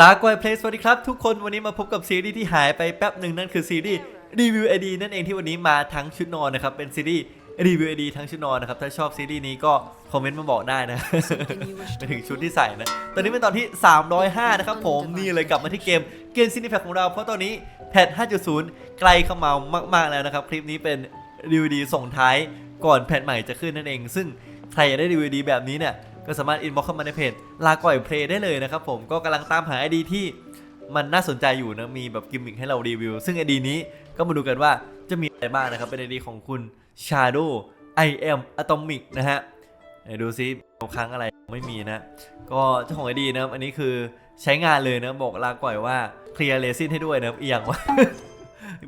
ลากวยเพลสสวัสดีครับ ทุกคนวันนี้มาพบกับซีรีส์ที่หายไปแป๊บหนึ่งนั่นคือซีรีส์รีวิวไอดีนั่นเองที่วันนี้มาทั้งชุดนอนนะครับเป็นซีรีส์รีวิวไอดีทั้งชุดนอนนะครับถ้าชอบซีรีส์นี้ก็คอมเมนต์มาบอกได้นะ ไปถึงชุดที่ใส่นะ ตอนนี้เป็นตอนที่ 305 นะครับผมนี่เลยกลับมาที่เกมเกมซินิแพคของเรา เพราะตอนนี้แพท 5.0 ไกลเข้ามามาก ๆ แล้วนะครับคลิปนี้เป็นรีวิวดีส่งท้ายก่อนแพทใหม่จะขึ้นนั่นเอง ซึ่งใครอยากได้รีวิวดีแบบนี้เนี่ย ก็สามารถอินบ็อกเข้ามาในเพจลาก่อยเพลย์ได้เลยนะครับผมก็กำลังตามหาไอดีที่มันน่าสนใจอยู่นะมีแบบกิมมิคให้เรารีวิว ซึ่งไอดีนี้ก็มาดูกันว่าจะมีอะไรบ้างนะครับเป็นไอดีของคุณ Shadow I am Atomic นะฮะไหนดูซิครั้งอะไรไม่มีนะ ก็เจ้าของไอดีนะครับอันนี้คือใช้งานเลยนะบอกลาก่อยว่าเคลียร์เลซินให้ด้วยนะครับอีกอย่างว่า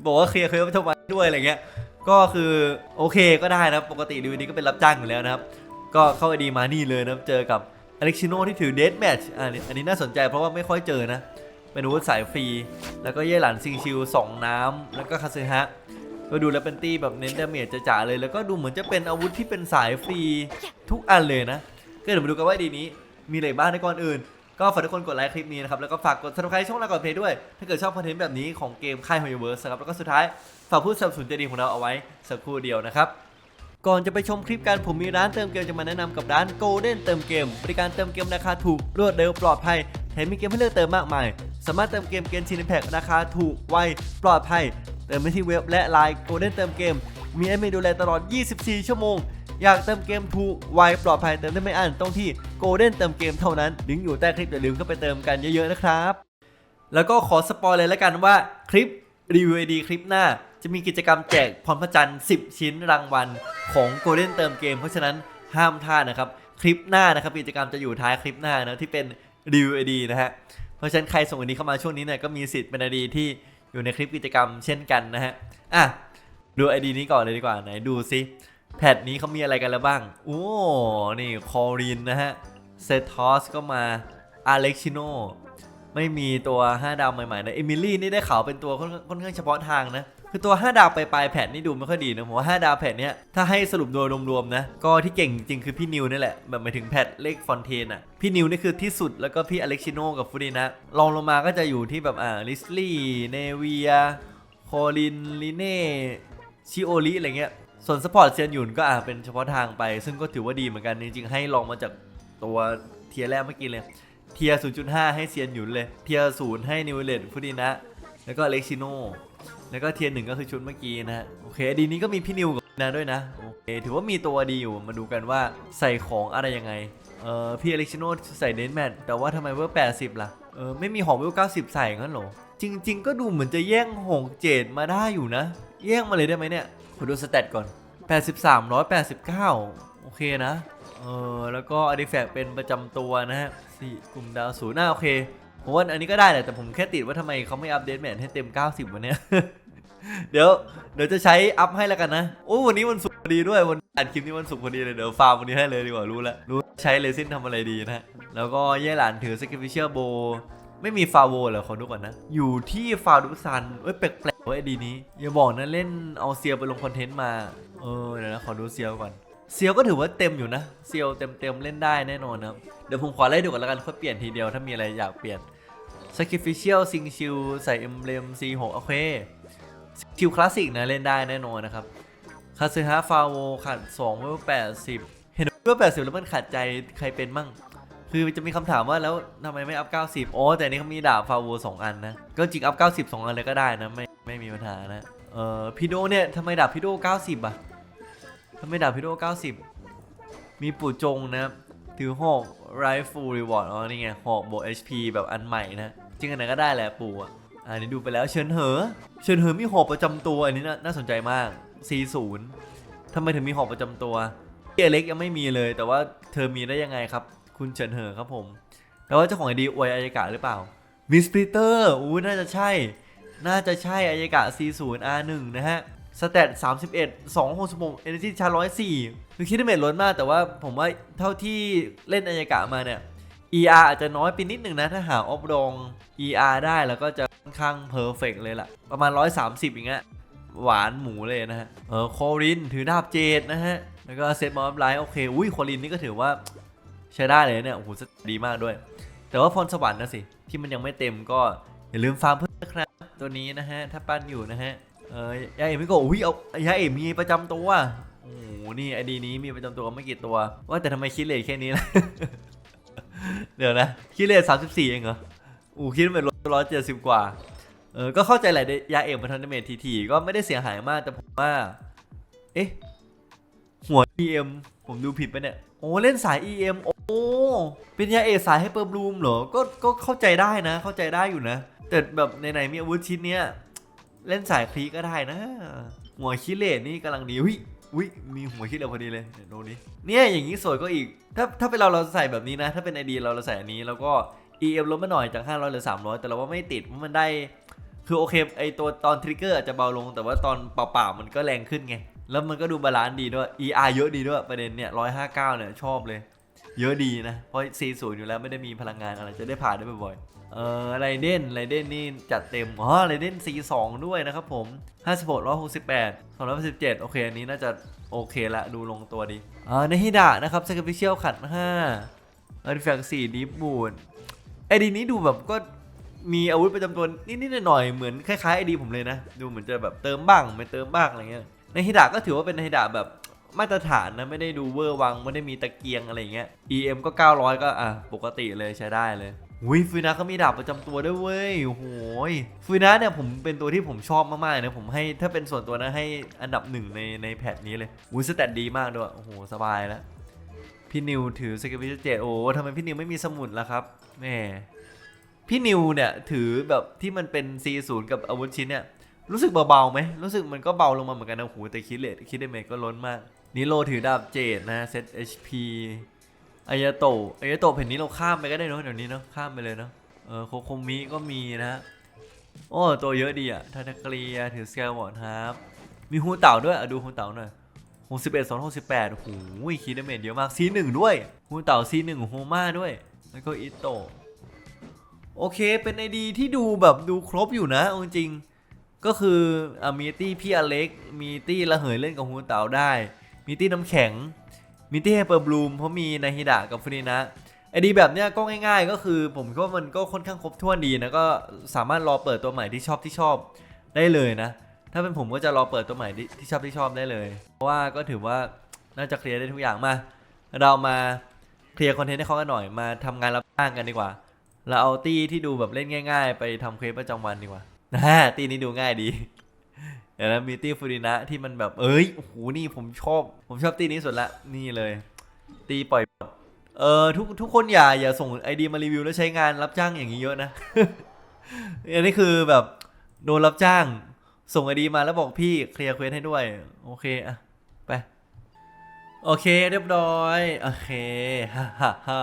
บอกว่าเคลียร์เคลียร์ไปทำไมด้วยอะไรเงี้ยก็คือโอเคก็ได้นะปกติดีวันนี้ก็เป็นรับจ้างอยู่แล้วนะครับ ก็เข้าไอดีมานี่เลยนะเจอกับอเล็กชิโนที่ถือเด t แมทช์อันนี้อันนี้น่าสนใจเพราะว่าไม่ค่อยเจอนะเป็นอาวุธสายฟรี แล้วก็เย่หลันซิงชิวสองน้ำ แล้วก็คาซึฮะ ก็ดูแล้วเป็นตี้แบบเน้นดาเมจจ๋าเลย แล้วก็ดูเหมือนจะเป็นอาวุธที่เป็นสายฟรีทุกอันเลยนะ ก็เดี๋ยวมาดูกันว่าดีนี้ มีอะไรบ้างในก่อนอื่น ก็ฝากทุกคนกดไลค์คลิปนี้นะครับ แล้วก็ฝากกด subscribe ช่องเราก่อนเพลย์ด้วย ถ้าเกิดชอบคอนเทนต์แบบนี้ของเกมค่าย h o y v e r s e นะครับ แล้วก็สุดท้ายฝากผู้สนับสนุนใจดีของเราเอาไว้สักครู่เดียวนะครับ ก่อนจะไปชมคลิปกันผมมีร้านเติมเกมจะมาแนะนำกับร้าน Golden เติมเกม บริการเติมเกมราคาถูกรวดเร็วปลอดภัยแถมมีเกมให้เลือกเติมมากมาย สามารถเติมเกมเกมชินแพกราคาถูกไวปลอดภัย เติมได้ที่เว็บและไลน์ Golden เติมเกม มีแอดมินดูแลตลอด 24 ชั่วโมง อยากเติมเกมถูกไวปลอดภัยเติมได้ไม่อั้นต้องที่ Golden เติมเกมเท่านั้นลิงก์อยู่ใต้คลิปอย่าลืมเข้าไปเติมกันเยอะๆนะครับแล้วก็ขอสปอยเลยแล้วกันว่าคลิป รีวิวไอดีคลิปหน้า จะมีกิจกรรมแจกพรพจันทร์10 ชิ้นรางวัลของ Golden เติมเกม เพราะฉะนั้นห้ามพลาดนะครับ คลิปหน้านะครับกิจกรรมจะอยู่ท้ายคลิปหน้านะที่เป็นรีวิวไอดีนะฮะเพราะฉะนั้นใครส่งไอดีเข้ามาช่วงนี้เนี่ยก็มีสิทธิ์เป็นไอดีที่อยู่ในคลิปกิจกรรมเช่นกันนะฮะอะดูไอดีนี้ก่อนเลยดีกว่าไหนดูซิแพทนี้เขามีอะไรกันแล้วบ้าง โอ้ นี่ คอรินนะฮะ เซทอสก็มา อาเล็กชิโน ไม่มีตัว 5 ดาวใหม่ๆนะเอมิลี่นี่ได้ข่าวเป็นตัวค่อนค่อนข้างเฉพาะทางนะ คือตัว 5 ดาวไปลายแผ่นนี่ดูไม่ค่อยดีนะผมว่า5ดาวแผ่นเนี้ยถ้าให้สรุปโดยรวมๆนะ ก็ที่เก่งจริงคือพี่นิวนี่แหละ แบบหมายถึงแพทเลขฟอนเทนอะ พี่นิวนี่คือที่สุดแล้วก็พี่อเล็กชิโนกับฟูดินะรองลงมาก็จะอยู่ที่แบบอ่าลิสลี่เนเวียโคลินลิเน่ชิโอริอะไรเงี้ยส่วนสปอร์ตเซียนหยุนก็อ่าเป็นเฉพาะทางไป ซึ่งก็ถือว่าดีเหมือนกันจริงๆให้ลองมาจากตัวเทียร์แรกเมื่อกี้เลย เทียร์0.5 ให้เซียนหยุนเลย เทียร์0ให้นิวเลตฟูดินะ แล้วก็เล็กชิโนแล้วก็เทียร์หนึ่งก็คือชุดเมื่อกี้นะ โอเค ดีนี้ก็มีพี่นิวกับนะด้วยนะ โอเค ถือว่ามีตัวดีอยู่ มาดูกันว่าใส่ของอะไรยังไง เออพี่อเล็กชิโนใส่เดนแมทแต่ว่าทำไมเวอร์80 ล่ะ เออ ไม่มีหองเวอร์90 ใส่งั้นหรอ จริง ๆ ก็ดูเหมือนจะแย่งหงเจดมาได้อยู่นะ แย่งมาเลยได้ไหมเนี่ยขอดูสเตตก่อน 83 189 โอเคนะ เออแล้วก็อาร์ติแฟกเป็นประจำตัวนะฮะสี่กลุ่มดาวศูนย์น่าโอเคผมว่าอันนี้ก็ได้แหละแต่ผมแค่ติดว่าทำไมเขาไม่อัปเดตแมทให้เต็ม 90 วันเนี้ย เดี๋ยวเดี๋ยวจะใช้อัพให้แล้วกันนะ โอ้วันนี้วันศุกร์พอดีด้วยวันอัดคลิปนี้วันศุกร์พอดีเลยเดี๋ยวฟาร์มวันนี้ให้เลยดีกว่ารู้แล้วรู้ใช้เลซินทำอะไรดีนะฮะแล้วก็เย่หลานถือสกิฟิเชียโบไม่มีฟาโวเหรอขอดูก่อนนะ อยู่ที่ฟาดูซันเอ้ยแปลกๆเว้ยดีนี้ อย่าบอกนะเล่นเอาเซียไปลงคอนเทนต์มา เออเดี๋ยวนะขอดูเซียก่อน เซียวก็ถือว่าเต็มอยู่นะ เซียวเต็มเต็มเล่นได้แน่นอนนะครับ เดี๋ยวผมขอไล่ดูก่อนแล้วกันค่อยเปลี่ยนทีเดียวถ้ามีอะไรอยากเปลี่ยน Sacrificial ซิงชิลใส่เอ็มเลม C6 โอเคชิลคลาสสิกนะเล่นได้แน่นอนนะครับคาซึฮะฟาโวขาด2เวล80 เห็นเวล80 แล้วมันขาดใจใครเป็นมั่ง คือจะมีคำถามว่าแล้วทำไมไม่อัพ 90 อ๋อ แต่นี่เขามีดาบฟาโว2 อันนะ ก็จริงอัพ 90 2 อันเลยก็ได้นะ ไม่ไม่มีปัญหานะ เออพีโดเนี่ยทำไมดาบพีโด 90 อะ ทำไมดาบพิโด90 มีปู่จงนะครับ ถือหอกไรฟูรีวอร์ดอ๋อนี่ไงหอกบวก HP แบบอันใหม่นะ จริงอันไหนก็ได้แหละปู่อะอันนี้ดูไปแล้วเชิญเหอ เชิญเหอมีหอกประจำตัวอันนี้น่านาสนใจมาก 40ทำไมถึงมีหอกประจำตัวเอเล็กยังไม่มีเลย แต่ว่าเธอมีได้ยังไงครับ คุณเฉินเหอครับผมแปลว่าเจ้าของไอดีอวยอายกะหรือเปล่ามิสปีเตอร์อู้น่าจะใช่ น่าจะใช่อายกะ 40R1 นะฮะ สเตต31 266 Energy ชาร์104คือคิดเมทล้นมาก แต่ว่าผมว่าเท่าที่เล่นอายากะมาเนี่ย ER อาจจะน้อยไปนิดหนึ่งนะ ถ้าหาออฟรอง ER ได้แล้วก็จะค่อนข้างเพอร์เฟกเลยล่ะ ประมาณ 130 อย่างเงี้ยหวานหมูเลยนะฮะ เออโคริน ถือดาบเจดนะฮะ แล้วก็เซตมอฟไลท์โอเค อุ้ยโครินนี่ก็ถือว่าใช้ได้เลยเนี่ย โอ้โหดีมากด้วย แต่ว่าพรสวรรค์นะสิ ที่มันยังไม่เต็มก็อย่าลืมฟาร์มเพิ่มนะครับ ตัวนี้นะฮะ ถ้าปั้นอยู่นะฮะ เออยาเอ๋ไม่โกะอุ้ยเอายาเอ๋มีประจำตัวโอ้โหนี่ไอดีนี้มีประจำตัวไม่กี่ตัว ว่าแต่ทำไมคิดเลทแค่นี้ล่ะ เดี๋ยวนะคิดเลทสามสิบสี่เองเหรออู้คิดเป็นร้อยเจ็ดสิบกว่า เออ ก็เข้าใจแหละยาเอ๋มาทำดเมจทีๆก็ไม่ได้เสียหายมากแต่ผมว่า เอ๊ะ หัว EM ผมดูผิดไปเนี่ย โอ้ เล่นสาย EM โอ้ เป็นยาเอกสายให้เปิร์บลูมเหรอ ก็ ก็เข้าใจได้นะ เข้าใจได้อยู่นะ แต่แบบไหนๆมีอาวุธชิ้นเนี้ย เล่นสายคลีก็ได้นะ หัวคิเลตนี่กำลังดีวิวิมีหัวคิเลตพอดีเลยเดี๋ยวดูนี้เนี่ยอย่างนี้สวยก็อีก ถ้าถ้าเป็นเราเราใส่แบบนี้นะ ถ้าเป็นไอดีเราเราใส่อันนี้แล้วก็ EM ลดมาหน่อยจาก 500เหลือ 300 แต่เราว่าไม่ติดเพราะมันได้ คือโอเคไอตัวตอนทริกเกอร์อาจจะเบาลง แต่ว่าตอนเปล่าๆมันก็แรงขึ้นไง แล้วมันก็ดูบาลานซ์ดีด้วย ER เยอะดีด้วยประเด็นเนี่ย159เนี่ยชอบเลย เยอะดีนะเพราะ40อยู่แล้วไม่ได้มีพลังงานอะไรจะได้ผ่านได้บ่อยๆเออไรเด่นไรเด่นนี่จัดเต็มอ๋อไรเด่น C2 ด้วยนะครับผม56 168 217 โอเค อันนี้น่าจะโอเคละดูลงตัวดีอ่าในฮิดะนะครับ Sacrificial ขัด5 Artifact 4 Deep Wood ไอดีนี้ดูแบบก็มีอาวุธประจำตัวนิดๆหน่อยๆเหมือนคล้ายๆไอดีผมเลยนะ ดูเหมือนจะแบบเติมบ้างไม่เติมบ้างอะไรเงี้ยในฮิดะก็ถือว่าเป็นในฮิดะแบบมาตรฐานนะไม่ได้ดูเวอร์วังไม่ได้มีตะเกียงอะไรเงี้ย EM ก็ 900 ก็อะปกติเลยใช้ได้เลย อุ้ยฟูนะเขามีดาบประจำตัวด้วยเว้ยโหยฟูนะเนี่ยผมเป็นตัวที่ผมชอบมากๆนะผมให้ถ้าเป็นส่วนตัวนะให้อันดับหนึ่งในในแพทนี้เลยอุ้ยสแตทดีมากด้วยโอ้โหสบายแล้วพี่นิวถือสกิลพิเศษโอ้ทำไมพี่นิวไม่มีสมุดล่ะครับแหม่พี่นิวเนี่ยถือแบบที่มันเป็น C0 กับอาวุธชิ้นเนี่ยรู้สึกเบาๆไหมรู้สึกมันก็เบาลงมาเหมือนกันนะโอ้โหแต่คิดเลทคิดได้เมก็ล้นมากนิโรถือดาบเจดนะเซต HP อายาโตะอายาโตะแผ่นนี้เราข้ามไปก็ได้เนอะเดี๋ยวนี้เนอะข้ามไปเลยเนอะเออโคโคมิก็มีนะฮะโอ้ตัวเยอะดีอะทานาเกลียถือสเกลวอร์ดครับมีฮูเต่าด้วยอะดูฮูเต่าหน่อยหกสิบเอ็ดสองหกสิบแปดโอ้โหคิดได้เมจเยอะมาก C1 ด้วยฮูเต่า C1 โฮมาด้วย แล้วก็อิโตะโอเคเป็นไอดีที่ดูแบบดูครบอยู่นะจริงๆก็คืออมีตี้พี่อเล็ก มีตี้ระเหยเล่นกับฮูเต๋าได้ มีตี้น้ำแข็ง มีตี้ไฮเปอร์บลูมเพราะมีนาฮิดะกับฟูนินะไอดีแบบเนี้ยก็ง่าย ๆ ก็คือผมคิดว่ามันก็ค่อนข้างครบถ้วนดีนะก็สามารถรอเปิดตัวใหม่ที่ชอบที่ชอบได้เลยนะ ถ้าเป็นผมก็จะรอเปิดตัวใหม่ที่ชอบที่ชอบได้เลย เพราะว่าก็ถือว่าน่าจะเคลียร์ได้ทุกอย่างมา เรามาเคลียร์คอนเทนต์ให้เขากันหน่อยมาทำงานรับจ้างกันดีกว่า เราเอาตี้ที่ดูแบบเล่นง่าย ๆ ไปทำเควสประจำวันดีกว่านะตี้นี้ดูง่ายดี เดี๋ยวนะมีตี้ฟูรินะที่มันแบบ เอ้ยโอ้โหนี่ผมชอบ ผมชอบตีนี้สุดละนี่เลย ตีปล่อยบอทเออทุกทุกคนอย่าอย่าส่งไอดีมารีวิวแล้วใช้งานรับจ้างอย่างนี้เยอะนะอันนี้คือแบบโดนรับจ้าง ส่งไอดีมาแล้วบอกพี่เคลียร์เควสให้ด้วย โอเคอะไป โอเคเรียบร้อย โอเคฮ่าฮ่าฮ่า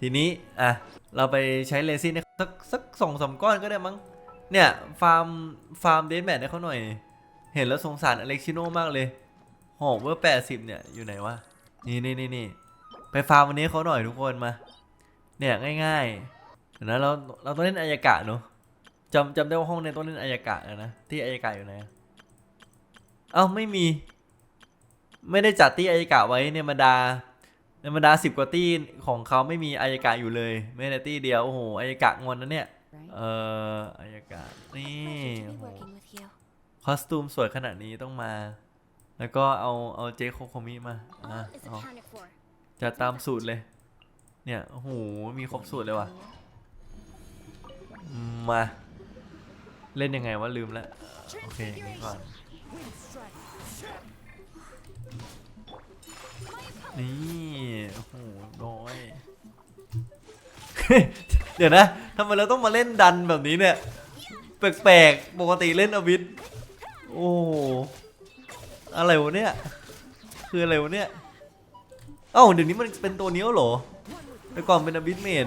ทีนี้อะเราไปใช้เลซินสักสักสองสามก้อนก็ได้มั้ง เนี่ย ฟาร์ม ฟาร์มเดนแมทให้เขาหน่อย เห็นแล้วสงสารอเล็กชิโนมากเลยหอกเบอร์แปดสิบเนี่ย อยู่ไหนวะ นี่นี่นี่นี่ไปฟาร์มวันนี้เขาหน่อยทุกคนมา เนี่ยง่ายๆเดี๋ยวนะเรา เราต้องเล่นอายากะเนอะจำจำได้ว่าห้องในต้องเล่นอายากะอะนะ ที่อายากะอยู่ไหน เอ้าไม่มี ไม่ได้จัดที่อายากะไว้ในบรรดาในบรรดาสิบกว่าตี้ของเขาไม่มีอายากะอยู่เลย ไม่ได้ตี้เดียว โอ้โหอายากะงอนนะเนี่ย เอ่ออายากาศนี่ Pleasure to โอ้ be โห working with you. คอสตูมสวยขนาดนี้ต้องมา แล้วก็เอาเอาเจโคโคมิมาอะ All is เอา accounted for. จัดตามสูตรเลย เนี่ยโอ้โหมีครบสูตรเลยว่ะอืมมา เล่นยังไงวะลืมแล้วโอเคอย่างนี้ก่อนนี่ โอ้โหน้อย เดี๋ยวนะทำไมเราต้องมาเล่นดันแบบนี้เนี่ย แปลกๆ ปกติเล่นอวิทโอ้โหอะไรวะเนี่ย คืออะไรวะเนี่ย เอ้าเดี๋ยวนี้มันเป็นตัวนี้วเหรอ แต่ก่อนเป็นอวิทเมด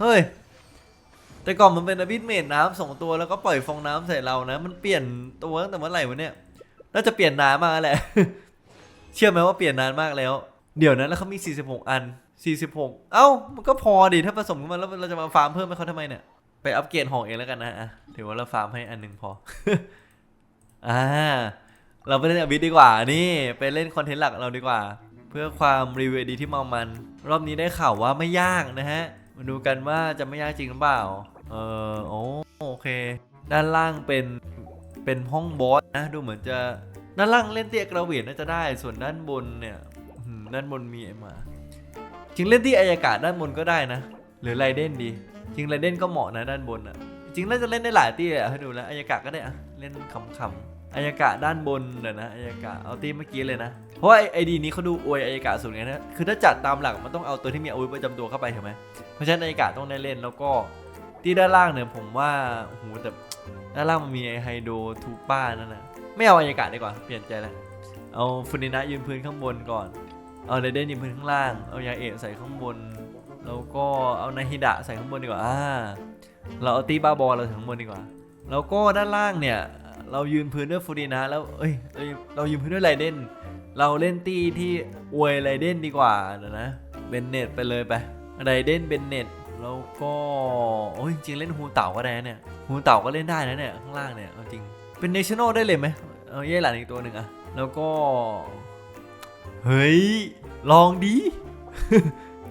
เฮ้ย แต่ก่อนมันเป็นอวิทเมดน้ำสองตัวแล้วก็ปล่อยฟองน้ำใส่เรานะ มันเปลี่ยนตัวตั้งแต่เมื่อไหร่วะเนี่ย น่าจะเปลี่ยนนานมากแล้วแหละ เชื่อไหมว่าเปลี่ยนนานมากแล้ว เดี๋ยวนั้นแล้วเขามี 46 อัน 46 เอ้า มันก็พอดิ ถ้าผสมกันมาแล้วเราจะมาฟาร์มเพิ่มให้เขาทำไมเนี่ย ไปอัปเกรดหอกเองแล้วกันนะอะถือว่าเราฟาร์มให้อันหนึ่งพอ อ่า เราไปเล่นอวิทดีกว่า นี่ ไปเล่นคอนเทนต์หลักเราดีกว่า เพื่อความรีวิวดีที่เมามัน รอบนี้ได้ข่าวว่าไม่ยากนะฮะ มาดูกันว่าจะไม่ยากจริงหรือเปล่า เออโอโอเค ด้านล่างเป็น เป็นห้องบอสนะ ดูเหมือนจะ ด้านล่างเล่นเตียกระเวียนน่าจะได้ ส่วนด้านบนเนี่ย ด้านบนมีไอ้หมาจริงเล่นที่อายากาศด้านบนก็ได้นะ หรือไรเด่นดี จริงไรเด่นก็เหมาะนะด้านบนอะ จริงน่าจะเล่นได้หลายตีอะให้ดูแล้วอายากาศก็ได้อะเล่นขำๆอายากาศด้านบนเดี๋ยวนะอายากาศเอาตีเมื่อกี้เลยนะ เพราะว่าไอดีนี้เขาดูอวยอายากาศสุดไงนะคือถ้าจัดตามหลักมันต้องเอาตัวที่มีอาวุธประจำตัวเข้าไปใช่ไหมเพราะฉะนั้นอายากาศต้องได้เล่นแล้วก็ที่ด้านล่างเนี่ยผมว่าโอ้โหแต่ด้านล่างมันมีไอไฮโดทูป้านั่นนะไม่เอาอายากาศดีกว่าเปลี่ยนใจแล้วเอาฟุนินะยืนพื้นข้างบนก่อน เอาเรเดนยืนพื้นข้างล่าง เอายาเอะใส่ข้างบน แล้วก็เอานาฮิดะใส่ข้างบนดีกว่าอ่า เราเอาตีบาบอลเราใส่ข้างบนดีกว่า แล้วก็ด้านล่างเนี่ย เรายืนพื้นด้วยฟูดีนะ แล้วเอ้ยเราเรายืนพื้นด้วยไรเดน เราเล่นตีที่อวยไรเดนดีกว่าเดี๋ยวนะ เบนเน็ตไปเลยไป ไรเดนเบนเน็ต แล้วก็โอ้ยจริงเล่นฮูเต่าก็ได้เนี่ย ฮูเต่าก็เล่นได้นะเนี่ยข้างล่างเนี่ย เอาจริง เป็นเนชั่นแนลได้เลยไหมเอาเย่หลานอีกตัวหนึ่งอะแล้วก็ เฮ้ย ลองดี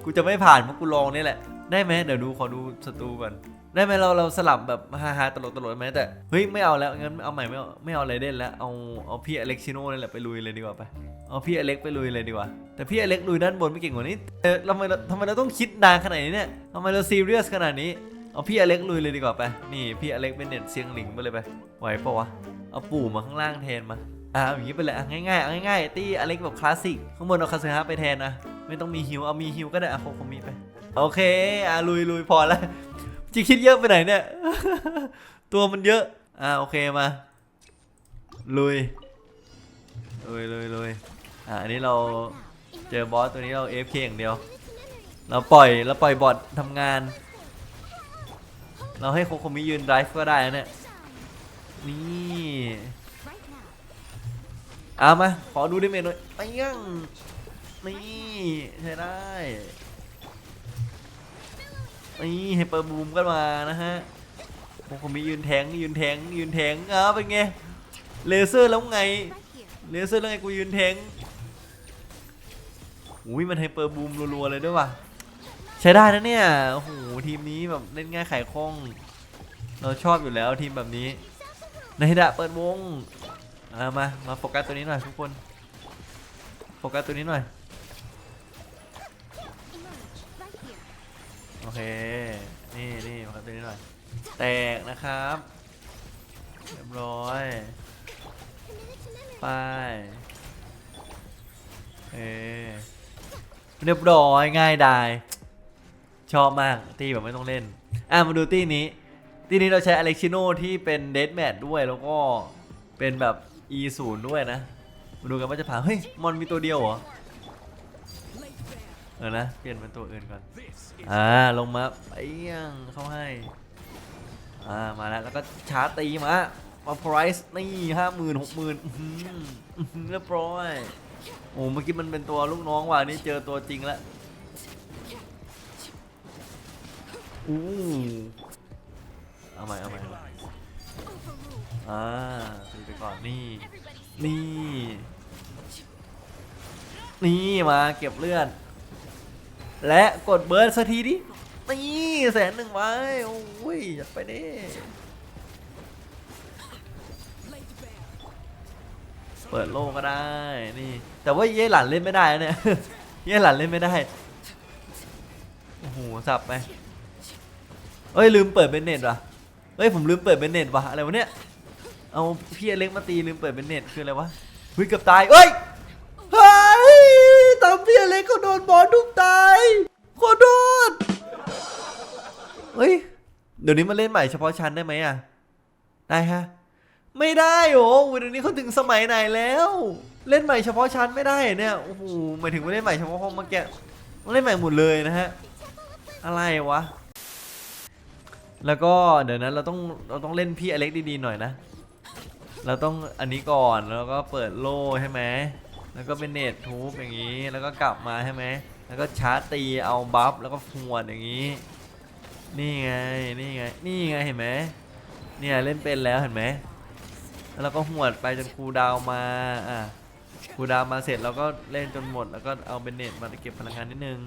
กูจะไม่ผ่านเพราะกูลองนี่แหละ ได้ไหมเดี๋ยวดูขอดูศัตรูก่อน ได้ไหมเราเราสลับแบบฮาฮาตลกตลกไหมแต่ เฮ้ย ไม่เอาแล้ว งั้นเอาใหม่ไม่เอาไม่เอาอะไรเด่นแล้ว เอาเอาพี่อเล็กซิโน่นี่แหละไปลุยเลยดีกว่าไป เอาพี่อเล็กไปลุยเลยดีกว่า แต่พี่อเล็กลุยด้านบนไม่เก่งกว่านี้เออทำไมเราทำไมเราต้องคิดนานขนาดนี้เนี่ยทำไมเราซีเรียสขนาดนี้ เอาพี่อเล็กลุยเลยดีกว่าไป นี่พี่อเล็กเป็นเน็ตเสียงหลิงไปเลยไป ไหวปะวะ เอาปู่มาข้างล่างแทนมา อะอาอย่างนี้ไปเลยอะง่ายๆเอาง่ายๆตี้อเล็กแบบคลาสสิกข้างบนเอาคาซึฮะไปแทนนะไม่ต้องมีฮิวเอามีฮิวก็ได้อะโคโคมิไปโอเคอะลุยลุยพอแล้วจีคิดเยอะไปไหนเนี่ย ตัวมันเยอะ อะโอเคมา ลุย ลุยลุยลุยอะอันนี้เราเจอบอสตัวนี้เรา AFK อย่างเดียว เราปล่อยเราปล่อยบอททำงาน เราให้โคโคมิยืนไดฟ์ก็ได้นะเนี่ย นี่ เอามา ขอดูได้ไหมหน่อยไปยังนี่ใช้ได้นี่ไฮเปอร์บูมกันมานะฮะโอ้ผมมียืนแทงยืนแทงยืนแทงอะเป็นไงเลเซอร์แล้วไงเลเซอร์แล้วไงกูยืนแทงอุ้ยมันไฮเปอร์บูมรัวๆเลยด้วยว่ะใช้ได้นะเนี่ยโอ้โหทีมนี้แบบเล่นง่ายไขคล่อง เราชอบอยู่แล้วทีมแบบนี้นายดะเปิดวง เอ่ามามาโฟกัสตัวนี้หน่อยทุกคนโฟกัสตัวนี้หน่อยโอเคนี่นี่มาครับตัวนี้หน่อยแตกนะครับเรียบร้อยไปเอเรียบร้อยง่ายดายชอบมากตีแบบไม่ต้องเล่นอะมาดูตีนี้ตีนี้เราใช้อเล็กชิโนที่เป็นเด a แมทด้วยแล้วก็เป็นแบบ E 0 ด้วยนะ มาดูกันว่าจะผ่านเฮ้ย มอนมีตัวเดียวเหรอ เออนะ เปลี่ยนเป็นตัวอื่นก่อน อ่า ลงมาไปยังเข้าให้ อ่า มาแล้ว แล้วก็ชาร์จตีมา มาไพรส์นี่ห้าหมื่นหกหมื่นเรียบร้อยโอ้เมื่อกี้มันเป็นตัวลูกน้องว่ะนี่เจอตัวจริงแล้วอู้เอาใหม่เอาใหม่เอาใหม่อ่าตี ไปก่อนนี่ นี่ นี่มาเก็บเลือด และกดเบิร์ดสักทีดินี่แสนหนึ่งไว้โอ้ยอยากไปดิเปิดโลกก็ได้นี่ แต่ว่าเย่หลันเล่นไม่ได้นะเนี่ยเย่หลันเล่นไม่ได้โอ้โหสับไปเอ้ยลืมเปิดเบนเน็ตว่ะเฮ้ยผมลืมเปิดเบนเน็ตว่ะอะไรวะเนี่ย เอาพี่อเล็กมาตีลืมเปิดเบนเน็ตคืออะไรวะเฮ้ยเกือบตายเอ้ยเฮ้ยตามพี่อเล็กก็โดนบอลทุบตายขอโทษเฮ้ยเดี๋ยวนี้มาเล่นใหม่เฉพาะชั้นได้ไหมอะได้ฮะไม่ได้โอ้เดี๋ยวนี้เขาถึงสมัยไหนแล้ว เล่นใหม่เฉพาะชั้นไม่ได้เนี่ยโอ้โหหมายถึงว่าเล่นใหม่เฉพาะห้องเมื่อกี้ต้องเล่นใหม่หมดเลยนะฮะอะไรวะแล้วก็เดี๋ยวนั้นเราต้องเราต้องเล่นพี่อเล็กดีๆหน่อยนะ เราต้องอันนี้ก่อนแล้วก็เปิดโล่ใช่ไหมแล้วก็เป็นเนตทูบอย่างนี้ แล้วก็กลับมาใช่ไหมแล้วก็ชาร์จตีเอาบัฟแล้วก็หวดอย่างนี้ นี่ไงนี่ไงนี่ไงเห็นไหมเนี่ยเล่นเป็นแล้วเห็นไหมแล้วเราก็หวดไปจนครูดาวมาอะคูดาวมาเสร็จเราก็เล่นจนหมด แล้วก็เอาเบนเนตมาเก็บพลังงานนิดนึง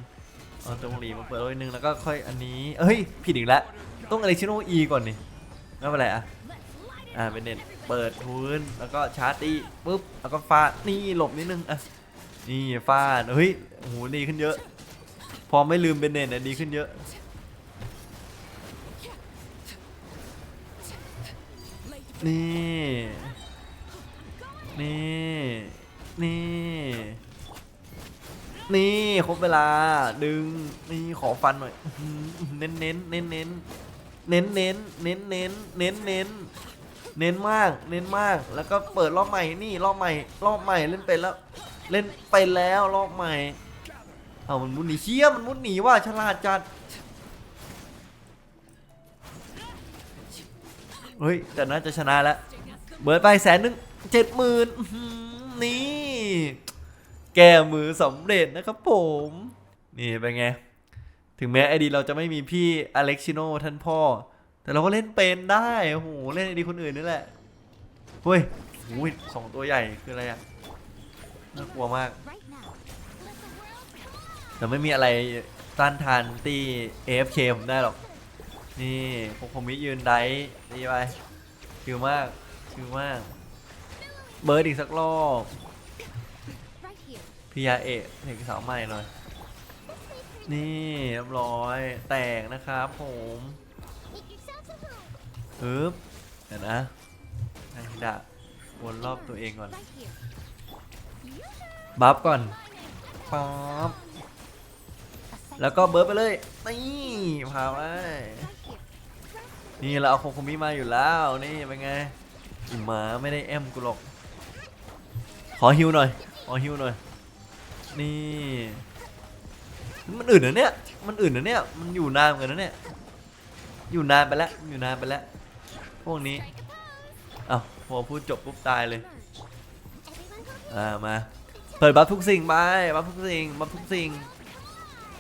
เอาตรงหลีมาเปิดไว้นิดนึงแล้วก็ค่อยอันนี้เอ้ยผิดอีกแล้วต้องอะไรชิโนอีก่อนนี่ไม่เป็นไรอะ อ่าเบนเนตเปิดพื้นแล้วก็ชาร์จตีปุ๊บแล้วก็ฟาดนี่หลบนิดนึงอะนี่ฟาดเฮ้ยโหดีขึ้นเยอะ พอไม่ลืมเบนเนตเนี่ยดีขึ้นเยอะนี่นี่นี่นี่ครบเวลาดึงนี่ขอฟันหน่อยเน้นเน้นเน้นเน้นเน้นเน้นเน้นเน้นเน้นเน้น เน้นมาก เน้นมาก แล้วก็เปิดรอบใหม่ นี่รอบใหม่ รอบใหม่เล่นเป็นแล้ว เล่นไปแล้วรอบใหม่ เอามันมุดหนีเชี่ยมันมุดหนีว่ะฉลาดจัด เฮ้ย แต่น่าจะชนะแล้ว เบิร์ดไปแสนหนึ่งเจ็ดหมื่นนี่ แก้มือสำเร็จนะครับผม นี่เป็นไง ถึงแม้ไอดีเราจะไม่มีพี่อเล็กชิโนท่านพ่อ แต่เราก็เล่นเป็นได้ โอ้โห เล่นดีคนอื่นนี่แหละ เฮ้ยโอ้ยสองตัวใหญ่คืออะไรอะน่ากลัวมาก แต่ไม่มีอะไรต้านทานตี AFK ผมได้หรอก นี่ผมมิยืนไดฟ์ดีไปชิวมากชิวมาก เบิร์ดอีกสักรอบพียาเอะเห็นสาวใหม่หน่อยนี่เรียบร้อย แตกนะครับผม ปึ๊บเดี๋ยวนะให้ดะวนรอบตัวเองก่อน บัฟก่อนป๊บ A sight แล้วก็เบิร์ดไปเลย นี่พาไว้ right here. นี่เราเอาโคโคมิมาอยู่แล้ว นี่เป็นไงอีหมาไม่ได้แอมกูหรอก ขอฮิวหน่อย ขอฮิวหน่อย นี่ มันอื่นเหรอเนี่ย มันอื่นเหรอเนี่ย มันอยู่นานเหมือนกันนะเนี่ย อยู่นานไปแล้ว อยู่นานไปแล้ว พวกนี้อ้าวพอพูดจบปุ๊บตายเลย Everyone go อ่ามาเปิดบัฟทุกสิ่งไปบัฟทุกสิ่งบัฟทุกสิ่ง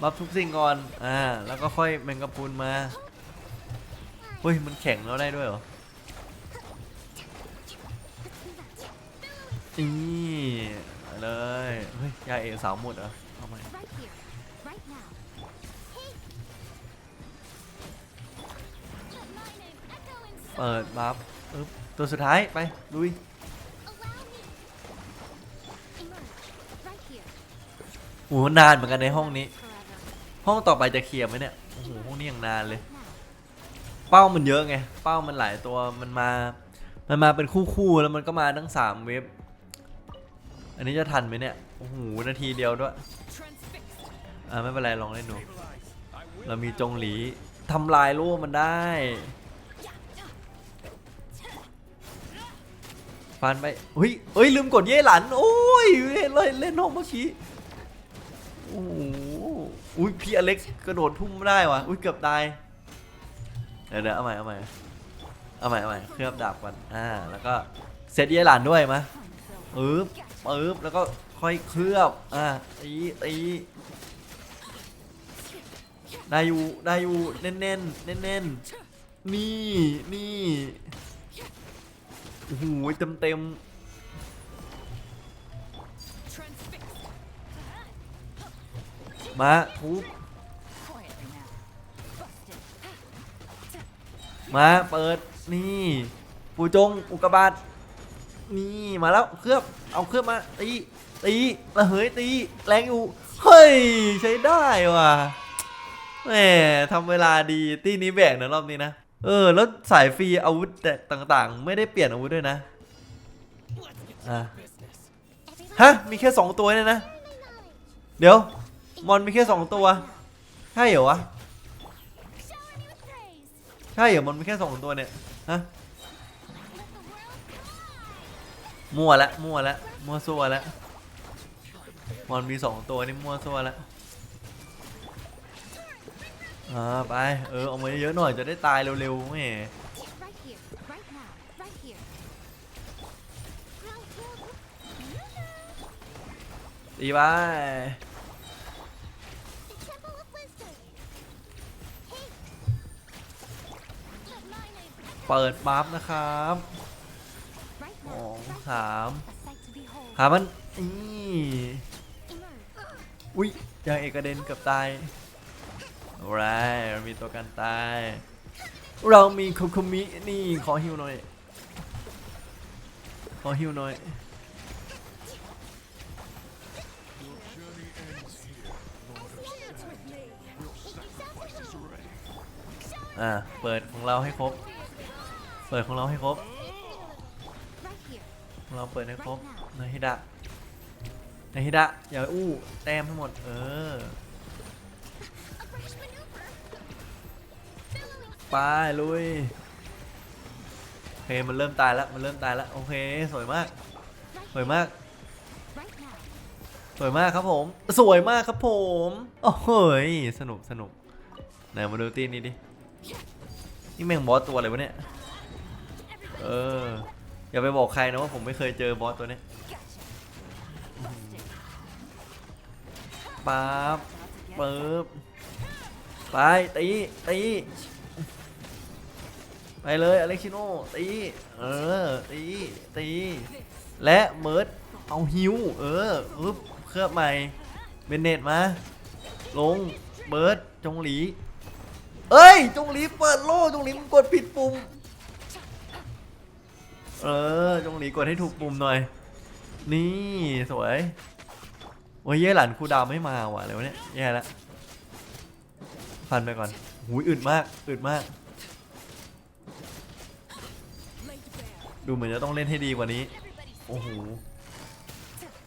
บัฟทุกสิ่งก่อนอ่าแล้วก็ค่อยแมงกะพรุนมาเฮ้ยมันแข็งแล้วได้ด้วยเหรอนี่มาเลยเฮ้ยยาเอกสาวหมดเหรอเอาไหม เปิดบัฟตัวสุดท้ายไปลุยโอ้โหนานเหมือนกันในห้องนี้ ห้องต่อไปจะเคลียร์ไหมเนี่ยโอ้โหห้องนี้ยังนานเลย เป้ามันเยอะไงเป้ามันหลายตัวมันมา มันมาเป็นคู่คู่ๆแล้วมันก็มาทั้งสามเว็บ อันนี้จะทันไหมเนี่ยโอ้โหนาทีเดียวด้วยอ่าไม่เป็นไรลองเล่นดูเรามีจงหลีทำลายโล่มันได้ ฟันไปเฮ้ยเฮ้ยลืมกดเย่หลัน โอ้ยเล่นเลยเล่นห้องเมื่อกี้โอ้โหอุ้ยพี่อเล็กซ์กระโดดทุ่มไม่ได้วะอุ้ยเกือบตาย เดี๋ยวเดี๋ยวเอาใหม่เอาใหม่เอาใหม่เอาใหม่เคลือบดาบก่อนอ่าแล้วก็เซตเย่หลันด้วยมาปึ๊บปึ๊บแล้วก็ค่อยเคลือบอ่าตีตีได้อยู่ได้อยู่เน้นเน้นเน้นเน้นนี่นี่ โอ้โหเต็มเต็มมาทุบมาเปิดนี่ปูจงอุกกาบาตนี่มาแล้วเคลือบเอาเคลือบมาตีตีระเหยตีแรงอยู่เฮ้ยใช้ได้ว่ะแหมทำเวลาดีตีนี้แบกนะรอบนี้นะ เออ แล้วสายฟรีอาวุธต่างๆ ไม่ได้เปลี่ยนอาวุธด้วยนะอะฮะ มีแค่สองตัวเนี่ยนะ เดี๋ยว มอนมีแค่สองตัว ใช่เหรอวะ ใช่เหรอมันมีแค่สองตัวเนี่ย ฮะ มั่วละ มั่วละ มั่วซั่วละ มอนมีสองตัวนี่มั่วซั่วละ อ่าไป เออเอามาเยอะๆหน่อยจะได้ตายเร็วๆแหม่ right here. Right now. Right here. Right here. ตีไป The Temple of Wisdom. Hey. Let my name echo เปิดบัฟนะครับ right ส now. อง Right สาม A sight to behold. หามันนี่ Emerge. อุ้ยยางเอกกระเด็นเกับตาย อะไรเรามีตัวกันตาย เรามีคคุมินี่ขอฮิวหน่อย ขอฮิวหน่อย อ่า เปิดของเราให้ครบ เปิดของเราให้ครบ เราเปิดให้ครบในฮิดะในฮิดะอย่าอู้ แต้มให้หมด เออ ไปลุยโอเคมันเริ่มตายแล้วมันเริ่มตายแล้วโอเคสวยมากสวยมากสวยมากครับผม สวยมากครับผม โอ้โหยสนุกสนุกไหนมาดูตีนนี้ดิ นี่แม่งบอสตัวอะไรวะเนี่ย เออ อย่าไปบอกใครนะว่าผมไม่เคยเจอบอสตัวเนี้ยปั๊บปึ๊บไปตีตี ไปเลยอเล็กซิโนตีเออตีตีและเมิร์ดเอาฮิวเอออึบเคลือบใหม่เบนเนตมาลงเบิร์ดจงหลีเอ้ยจงหลีเปิดโล่จงหลีมันกดผิดปุ่มเออจงหลีกดให้ถูกปุ่มหน่อย นี่สวยโอ้ยเย่หลานครูดาวไม่มาว่ะอะไรวเนี่ยแย่ล้วฟันไปก่อนหูยอึดมากอึดมาก ดูเหมือนจะต้องเล่นให้ดีกว่านี้ โอ้โห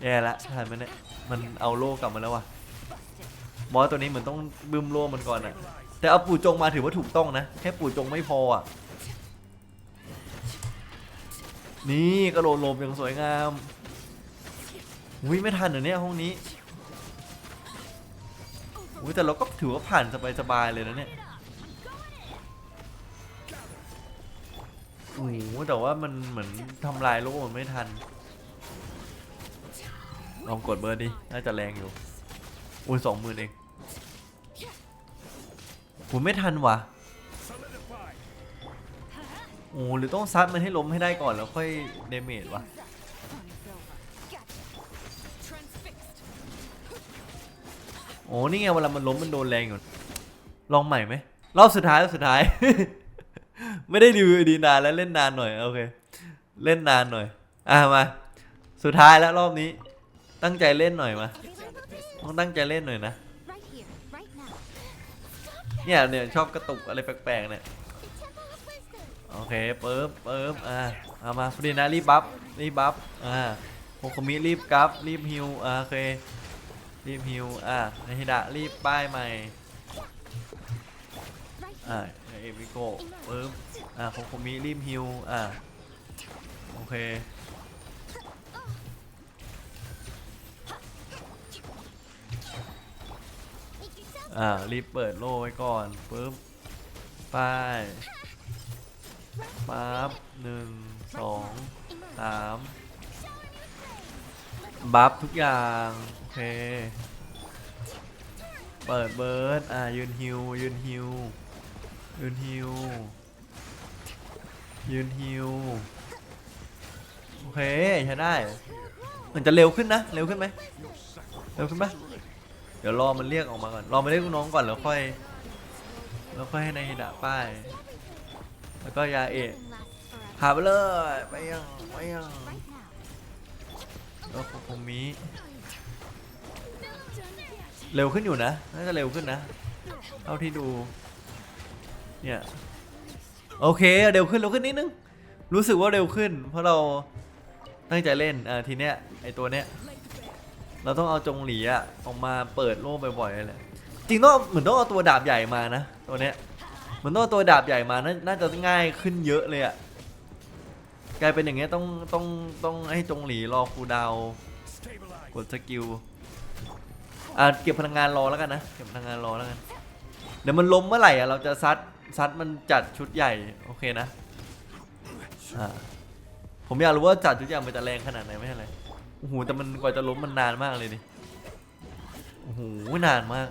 แย่ละทันไหมเนี่ย มันเอาโล่กลับมาแล้วว่ะบอสตัวนี้เหมือนต้องบึ้มโล่มันก่อนอะแต่เอาปู่จงมาถือว่าถูกต้องนะ แค่ปู่จงไม่พออะนี่กระโดดหลบอย่างสวยงามอุ้ยไม่ทันเหรอเนี่ยห้องนี้อุ้ยแต่เราก็ถือว่าผ่านสบายๆเลยนะเนี่ย โอ้โหแต่ว่ามันเหมือนทำลายโลกมันไม่ทัน ลองกดเบอร์ดิ น่าจะแรงอยู่ อุ้ยสองหมื่นเองผมไม่ทันว่ะโอ้หรือต้องซัดมันให้ล้มให้ได้ก่อนแล้วค่อยเดเมจวะโอ้นี่ไงเวลามันล้มมันโดนแรงอยู่ลองใหม่ไหมรอบสุดท้ายรอบสุดท้าย ไม่ได้รีวิวดีนานแล้วเล่นนานหน่อย โอเค เล่นนานหน่อย อะมา สุดท้ายแล้วรอบนี้ ตั้งใจเล่นหน่อยมาต้องตั้งใจเล่นหน่อยนะ เนี่ยเนี่ยชอบกระตุกอะไรแปลกๆเนี่ย โอเคเปึ๊บปึ๊บอ่าเอามาฟรีนะรีบบัฟรีบบัฟอ่าโฮโคมิรีบกราฟรีบฮิวอ่าโอเค รีบฮิวอ่าในฮิดะรีบป้ายใหม่อ่า เอวิโกปึ๊บอ่าโฮโคมิรีบฮิวอ่าโอเคอ่ารีบเปิดโล่ไว้ก่อนปึ๊บป้ายปั๊บหนึ่งสองสามบัฟทุกอย่าง โอเค เปิดเบิร์ดอ่ายืนฮิวยืนฮิว ยืนฮิวยืนฮิวโอเคใช้ได้เหมือนจะเร็วขึ้นนะเร็วขึ้นไหมเร็วขึ้นปะเดี๋ยวรอมันเรียกออกมาก่อนรอมาเรียกลูกน้องก่อนแล้วค่อยแล้วค่อยให้นายฮิดะป้ายแล้วก็ยาเอะหาไปเลยไปยังไปยังแล้วคโคมิ Done. เร็วขึ้นอยู่นะน่าจะเร็วขึ้นนะเท่าที่ดู เนี่ยโอเคเร็วขึ้นเร็วขึ้นนิดนึงรู้สึกว่าเร็วขึ้น เพราะเราตั้งใจเล่นอ่าทีเนี้ยไอตัวเนี้ยเราต้องเอาจงหลีอะออกมาเปิดโล่บ่อยๆเลยจริงต้องเหมือนต้องเอาตัวดาบใหญ่มานะตัวเนี้ยเหมือนต้องเอาตัวดาบใหญ่มานาน่าจะง่ายขึ้นเยอะเลยอะกลายเป็นอย่างเงี้ยต้องต้องต้องให้จงหลีรอคูดาวกดสกิลอะเก็บพลังงานรอแล้วกันนะเก็บพลังงานรอแล้วกันเดี๋ยวมันล้มเมื่อไหร่อะเราจะซัด ซัดมันจัดชุดใหญ่โอเคนะอ่าผมอยากรู้ว่าจัดชุดใหญ่มันจะแรงขนาดไหนไม่ใช่ไรโอ้โหแต่มันกว่าจะล้มมันนานมากเลยดิโอ้โหนานมาก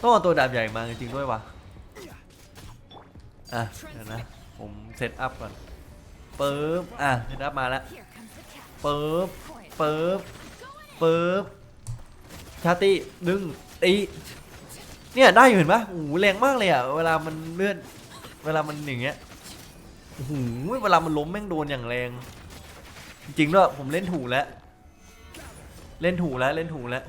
ต้องเอาตัวดาบใหญ่มาจริงๆด้วยวะอะเดี๋ยวนะผมเซตอัพก่อนปึ๊บอะเซตอัพมาแล้ว Here comes the cat. ปึ๊บเปิบเปิบชาติดึงตี เนี่ยได้อยู่เห็นปะโอ้โหแรงมากเลยอะเวลามันเลื่อนเวลามันอย่างเงี้ยโอ้โหเวลามันล้มแม่งโดนอย่างแรง จริงด้วยผมเล่นถูกแล้ว เล่นถูกแล้วเล่นถูกแล้ว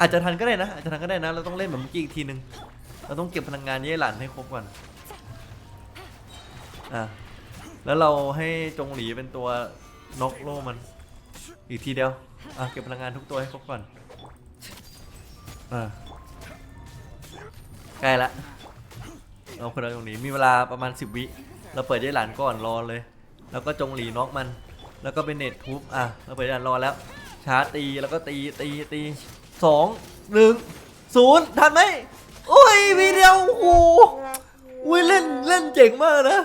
อาจจะทันก็ได้นะอาจจะทันก็ได้นะเราต้องเล่นแบบเมื่อกี้อีกทีนึงเราต้องเก็บพลังงานเย่หลันให้ครบก่อนอะแล้วเราให้จงหลีเป็นตัวนกโลมัน อีกทีเดียวอะเก็บพลังงานทุกตัวให้ครบก่อนอะ ใกล้ละเอาคนเราตรงนี้มีเวลาประมาณ 10 วิ เราเปิดเย่หลันก่อนรอเลย แล้วก็จงหลีน็อกมัน แล้วก็เป็นเน็ตทุบอะเราเปิดเย่หลันรอแล้วชาร์จตีแล้วก็ตีตีตีสองหนึ่งศูนย์ทันไหมโอ้ยวีเดียวโอ้โหเล่นเล่นเจ๋งมากนะ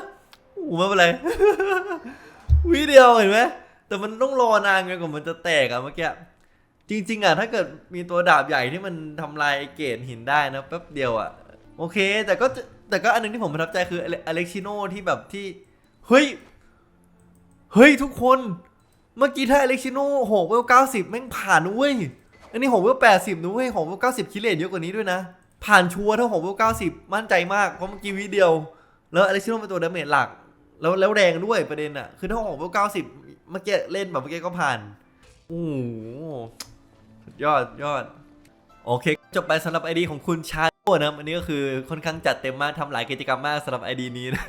โอ้ไม่เป็นไรวิเดียวเห็นไหมแต่มันต้องรอนานไงกว่ามันจะแตกอะเมื่อกี้จริง ๆอะถ้าเกิดมีตัวดาบใหญ่ที่มันทำลายเกรดหินได้นะแป๊บเดียวอะ โอเค แต่ก็แต่ก็อันหนึงที่ผมประทับใจคืออเล็กชิโนที่แบบที่เฮ้ยเฮ้ยทุกคน เมื่อกี้ถ้าอเล็กชิโนหกเวลเก้าสิบแม่งผ่านเว้ยอันนี้หกเวลแปดสิบนะเว้ยหกเวลเก้าสิบคิเลตเยอะกว่านี้ด้วยนะ ผ่านชัวร์ถ้าหกเวลเก้าสิบมั่นใจมากเพราะเมื่อกี้วิเดียว แล้วอเล็กซิโนเป็นตัวดาเมจหลัก แล้วแล้วแรงด้วยประเด็นอะคือถ้าหกเวลเก้าสิบเมื่อกี้เล่นแบบเมื่อกี้ก็ผ่านโอ้โหยอดยอด โอเค จบไปสำหรับไอดีของคุณชาโดนะครับอันนี้ก็คือค่อนข้างจัดเต็มมากทำหลายกิจกรรมมากสำหรับไอดีนี้นะ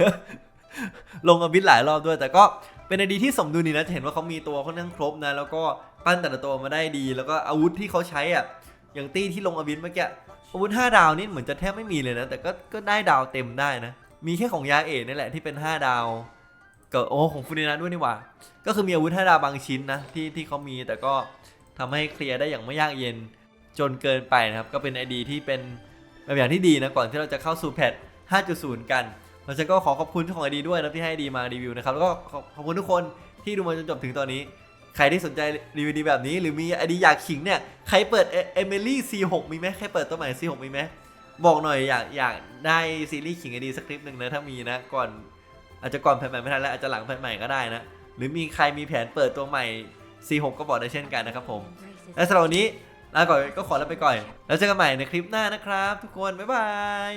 ลงอบิดหลายรอบด้วยแต่ก็เป็นไอดีที่สมดุลดีนะจะเห็นว่าเขามีตัวค่อนข้างครบนะ แล้วก็ปั้นแต่ละตัวมาได้ดี แล้วก็อาวุธที่เขาใช้อะอย่างตี้ที่ลงอบิดเมื่อกี้อาวุธ5ดาวนี่เหมือนจะแทบไม่มีเลยนะ แต่ก็ก็ได้ดาวเต็มได้นะ มีแค่ของยาเอะนี่แหละที่เป็น 5 ดาวกับโอ้ของฟูนินะด้วยนี่หว่า ก็คือมีอาวุธ5ดาวบางชิ้นนะที่ที่เขามีแต่ก็ทำให้เคลียร์ได้อย่างไม่ยากเย็น จนเกินไปนะครับ ก็เป็นไอดีที่เป็นแบบอย่างที่ดีนะก่อนที่เราจะเข้าสู่แพท5.0 กันเราจะก็ขอขอบคุณของไอดีด้วยนะที่ให้ดีมารีวิวนะครับแล้วก็ขอบคุณทุกคนที่ดูมาจนจบถึงตอนนี้ ใครที่สนใจรีวิวดีแบบนี้ หรือมีไอดีอยากขิงเนี่ยใครเปิดเอเมลี่ C6 มีไหมใครเปิดตัวใหม่ C6 มีไหมบอกหน่อยอยากอยากได้ซีรีส์ขิงไอดีสักคลิปหนึ่งนะถ้ามีนะก่อนอาจจะก่อนแผนใหม่ไม่ทันแล้วอาจจะหลังแผนใหม่ก็ได้นะหรือมีใครมีแผนเปิดตัวใหม่ C6 ก็บอกได้เช่นกันนะครับผมและสำหรับวันนี้ ลาก่อนก็ขอลาไปก่อน แล้วเจอกันใหม่ในคลิปหน้านะครับ ทุกคน บ๊ายบาย